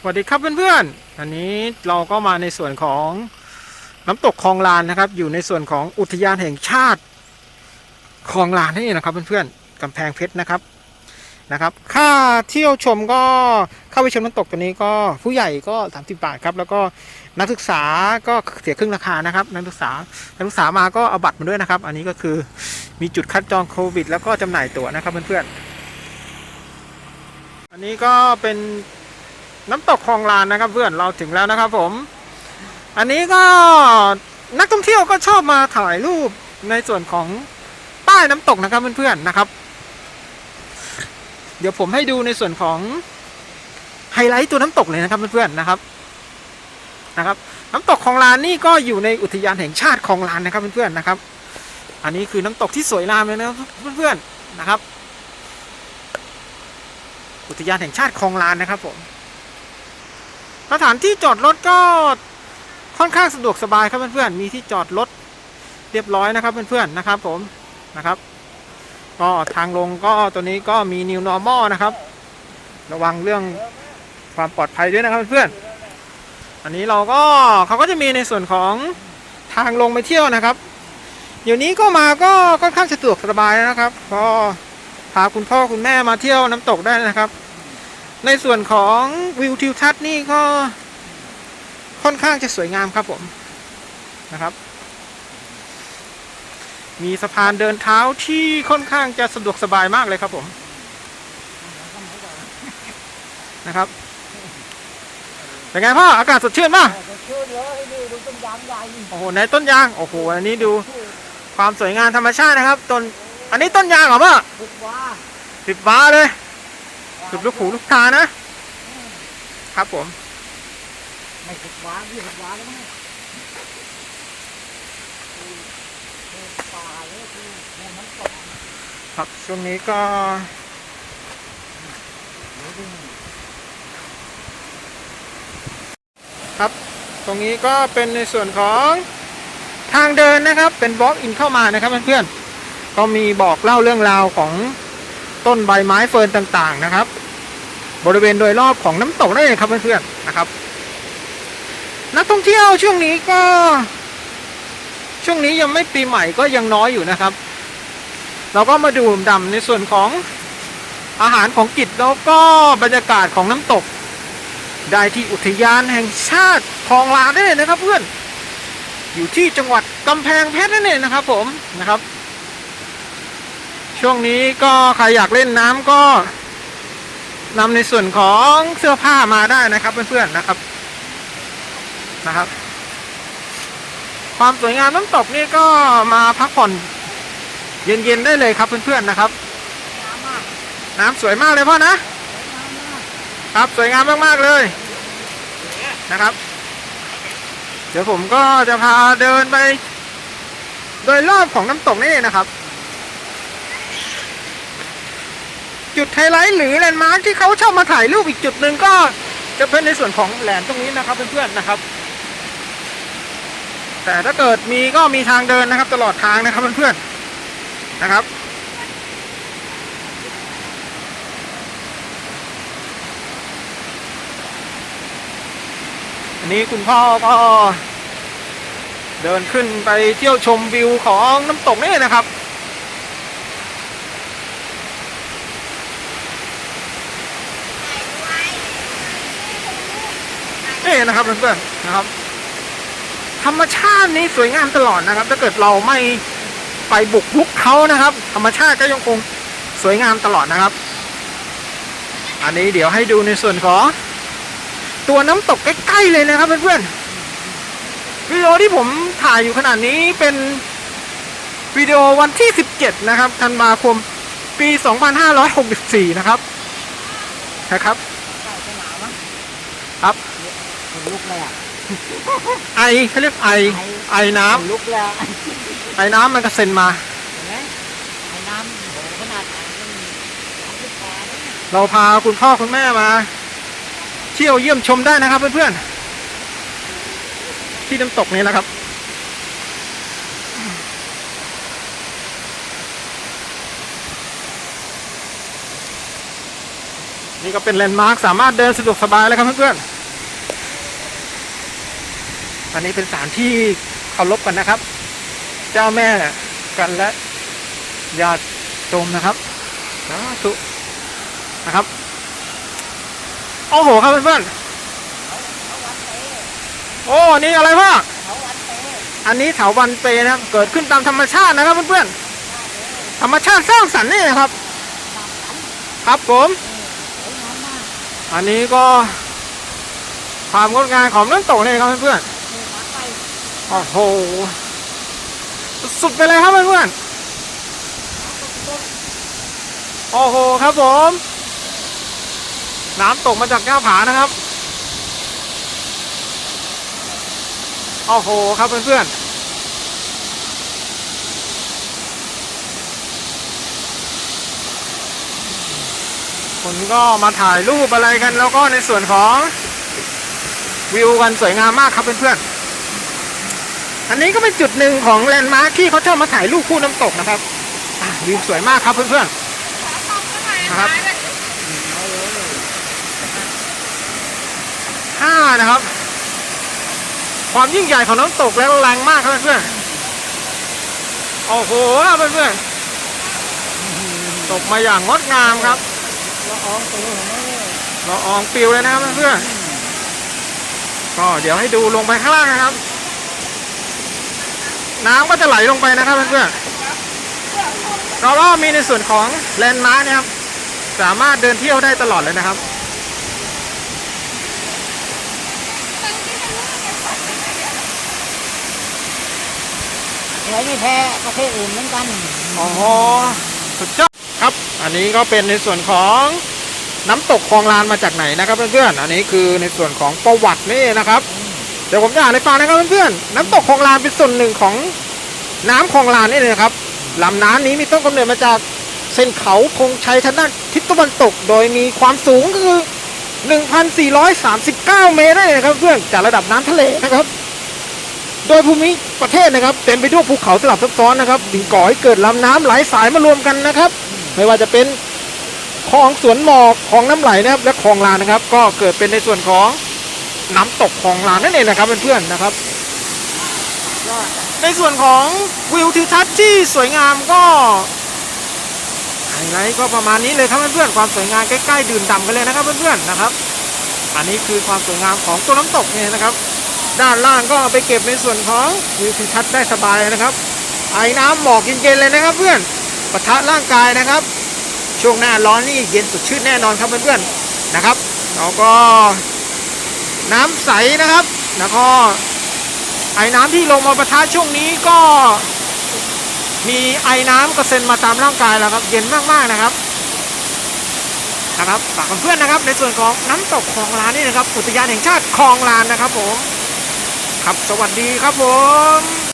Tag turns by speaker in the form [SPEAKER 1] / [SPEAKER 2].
[SPEAKER 1] สวัสดีครับเพื่อนๆ อันนี้เราก็มาในส่วนของน้ำตกคลองลานนะครับ อยู่ในส่วนของอุทยานแห่งชาติคลองลานนี่นะครับเพื่อนๆกำแพงเพชรนะครับนะครับ ค่าเที่ยวชมก็เข้าไปชมน้ำตกตัวนี้ก็ผู้ใหญ่ก็ 30 บาทครับ แล้วก็นักศึกษาก็เสียครึ่งราคานะครับ นักศึกษานักศึกษามาก็เอาบัตรมาด้วยนะครับ อันนี้ก็คือมีจุดคัดจองโควิด แล้วก็จำหน่ายตั๋วนะครับเพื่อนๆอันนี้ก็เป็น น้ำตกคลองลานนะครับเพื่อนเราถึงแล้วนะครับผม อันนี้ก็นักท่องเที่ยวก็ชอบมาถ่ายรูปในส่วนของใต้น้ำตกนะครับเพื่อนๆนะครับ เดี๋ยวผมให้ดูในส่วนของไฮไลท์ตัวน้ำตกเลยนะครับเพื่อนๆนะครับนะครับ น้ำตกคลองลานนี่ก็อยู่ในอุทยานแห่งชาติคลองลานนะครับเพื่อนๆนะครับ อันนี้คือน้ำตกที่สวยงามเลยนะครับเพื่อนๆนะครับ อุทยานแห่งชาติคลองลานนะครับผม สถานที่จอดรถก็ค่อนข้างสะดวกสบายครับเพื่อนๆ มีที่จอดรถเรียบร้อยนะครับเพื่อนๆนะครับผมนะครับ ก็ทางลงก็ตัวนี้ก็มี new normal นะครับ ระวังเรื่องความปลอดภัยด้วยนะครับเพื่อนๆ อันนี้เราก็เขาก็จะมีในส่วนของทางลงไปเที่ยวนะครับ เดี๋ยวนี้ก็มาก็ค่อนข้างสะดวกสบายนะครับ ก็พาคุณพ่อคุณแม่มาเที่ยวน้ำตกได้นะครับ ในส่วนของวิวทิวทัศน์นี่ก็ค่อนข้างจะสวยงามครับผมนะครับ มีสะพานเดินเท้าที่ค่อนข้างจะสะดวกสบายมากเลยครับผมนะครับเป็นไงพ่ออากาศสดชื่นป่ะ
[SPEAKER 2] ชื่อเลยนี่ดูต้นยางใหญ่
[SPEAKER 1] โอ้โหในต้นยางโอ้โหอันนี้ดูความสวยงามธรรมชาตินะครับต้นอันนี้ต้นยางเหรอพ่อ
[SPEAKER 2] ฝึกว่า
[SPEAKER 1] สิบฟ้าเลย สุดลูกหูลูกตานะ ครับผม
[SPEAKER 2] ไม่ฝึกว่าพี่ฝึกว่าแล้วมั้งป่าเลยคือเนี่ยมันตก
[SPEAKER 1] ครับช่วงนี้ก็ครับ ตรงนี้ก็เป็นในส่วนของทางเดินนะครับ เป็นบล็อกอินเข้ามานะครับเพื่อนๆก็มีบอกเล่าเรื่องราวของ ต้นใบไม้เฟิร์นต่างๆนะครับ บริเวณโดยรอบของน้ำตกนั่นเองครับเพื่อนๆนะครับ นักท่องเที่ยวช่วงนี้ก็ ช่วงนี้ยังไม่ปีใหม่ก็ยังน้อยอยู่นะครับ เราก็มาดื่มด่ำในส่วนของอาหารของกิจแล้วก็บรรยากาศของน้ำตก ได้ที่อุทยานแห่งชาติคลองลานได้เลยนะครับเพื่อนอยู่ที่จังหวัดกำแพงเพชรนั่นเองนะครับผมนะครับ ช่วงนี้ก็ใครอยากเล่นน้ำก็นำในส่วนของเสื้อผ้ามาได้นะครับเพื่อนๆนะครับนะครับ ความสวยงามน้ำตกนี่ก็มาพักผ่อนเย็นๆได้เลยครับเพื่อนๆนะครับ
[SPEAKER 2] น้ำมา
[SPEAKER 1] สวยมากเลยพ่อนะครับสวยงามมากๆเลยนะครับ เดี๋ยวผมก็จะพาเดินไป โดยรอบของน้ำตกนี่นะครับ จุดไฮไลท์หรือแลนด์มาร์คที่เขาชอบมาถ่ายรูปอีกจุดหนึ่งก็จะเป็นในส่วนของแหลมตรงนี้นะครับเพื่อนๆนะครับ แต่ถ้าเกิดมีก็มีทางเดินนะครับ ตลอดทางนะครับเพื่อนๆนะครับอันนี้คุณพ่อก็เดินขึ้นไปเที่ยวชมวิวของน้ำตกนี่นะครับ นี่นะครับเพื่อนๆนะครับ ธรรมชาตินี้สวยงามตลอดนะครับ ถ้าเกิดเราไม่ไปบุกรุกเขานะครับ ธรรมชาติก็ยังคงสวยงามตลอดนะครับ อันนี้เดี๋ยวให้ดูในส่วนของตัวน้ำตกใกล้ๆเลยนะครับเพื่อนๆวิดีโอที่ผมถ่ายอยู่ขนาดนี้เป็นวิดีโอวันที่ 17 นะครับธันวาคมปี 2564 นะครับนะครับ
[SPEAKER 2] ใช่นามมั้ง
[SPEAKER 1] ครับ
[SPEAKER 2] ลุกเลยอะ
[SPEAKER 1] ไอเขาเรียกไอ ไอน้ำ
[SPEAKER 2] คนลุกเลยอะ
[SPEAKER 1] ไอน้ำมันกระเซ็นมา
[SPEAKER 2] เห็นไหมไอ้น้ำโหขนาดไหนมันสามสิบกว่าแล้วเนี่ย
[SPEAKER 1] เราพาคุณพ่อคุณแม่มา เที่ยวเยี่ยมชมได้นะครับเพื่อนๆที่น้ำตกนี้นะครับนนี่ก็เป็นแลนด์มาร์คสามารถเดินสะดวกสบายเลยครับเพื่อนๆ อันนี้เป็นสถานที่เคารพกันนะครับ เจ้าแม่กันและญาติโยมนะครับสาธุนะครับโอ้โหครับเพื่อนๆโอ้นี่อะไรพ่อ
[SPEAKER 2] น
[SPEAKER 1] อันนี้เถาวันเปรนะครับ เกิดขึ้นตามธรรมชาตินะครับเพื่อนๆธรรมชาติสร้างสรรค์นี่นะครับ ครับผมอันนี้ก็ความงดงามของน้ำตกเลยครับเพื่อนๆ โอ้โห สุดไปเลยครับเพื่อนๆ โอ้โหครับผม น้ำตกมาจากหน้าผานะครับ โอ้โหครับเพื่อนๆคนก็มาถ่ายรูปอะไรกันแล้วก็ในส่วนของวิวกันสวยงามมากครับเพื่อนๆ อันนี้ก็เป็นจุดหนึ่งของแลนด์มาร์คที่เขาชอบมาถ่ายรูปคู่น้ำตกนะครับวิวสวยมากครับเพื่อนๆนะครับห้านะครับ ความยิ่งใหญ่ของน้ำตกแล้วแรงมากครับเพื่อนโอ้โหครับเพื่อนๆตกมาอย่างงดงามครับ
[SPEAKER 2] ละอองตัวของมันเลย
[SPEAKER 1] เราอองปิวเลยนะครับเพื่อนๆก็เดี๋ยวให้ดูลงไปข้างล่างนะครับ น้ำก็จะไหลลงไปนะครับเพื่อนๆเราก็มีในส่วนของแลนด์มาร์คนะครับ สามารถเดินเที่ยวได้ตลอดเลยนะครับ
[SPEAKER 2] สวยไม่แพ้ประเทศอื่นเหมือนกัน
[SPEAKER 1] โอ้โหสุดยอดครับ อันนี้ก็เป็นในส่วนของน้ำตกคลองลานมาจากไหนนะครับเพื่อนๆ อันนี้คือในส่วนของประวัตินี่นะครับ เดี๋ยวผมจะอ่านให้ฟังนะครับเพื่อนๆน้ำตกคลองลานเป็นส่วนหนึ่งของน้ำคลองลานนี่เลยนะครับลำน้ำนี้มีต้นกำเนิดมาจากเส้นเขาธงชัยทางด้านทิศตะวันตก โดยมีความสูงก็คือ 1,439 เมตรนั่นเองนะครับเพื่อนจากระดับน้ำทะเลนะครับ โดยภูมิประเทศนะครับ เต็มไปด้วยภูเขาสลับซับซ้อนนะครับจึงก่อให้เกิดลำน้ำหลายสายมารวมกันนะครับ ไม่ว่าจะเป็นคลองสวนหมอกคลองน้ำไหลนะครับ และคลองลานนะครับ ก็เกิดเป็นในส่วนของ น้ำตกคลองลานนั่นเองนะครับเพื่อนๆนะครับ ในส่วนของวิวทิวทัศน์ที่สวยงามก็ไฮไลท์ก็ประมาณนี้เลยครับเพื่อนๆความสวยงามใกล้ๆดื่มด่ำกันเลยนะครับเพื่อนๆนะครับ อันนี้คือความสวยงามของตัวน้ำตกเนี่ยนะครับ ด้านล่างก็เอาไปเก็บในส่วนของวิวทิวทัศน์ได้สบายนะครับ ไอ้น้ำหมอกเย็นๆเลยนะครับ เพื่อนปะทะร่างกายนะครับ ช่วงหน้าร้อนนี่เย็นสดชื่นแน่นอนครับเพื่อนๆนะครับแล้วก็ น้ำใสนะครับ แล้วก็ไอ้น้ำที่ลงมาประทะช่วงนี้ก็มีไอ้น้ำกระเซ็นมาตามร่างกายแล้วครับ เย็นมากๆนะครับนะครับฝากเพื่อนๆนะครับ ในส่วนของน้ำตกคลองลานนี่นะครับ อุทยานแห่งชาติคลองลานนะครับผมครับสวัสดีครับผม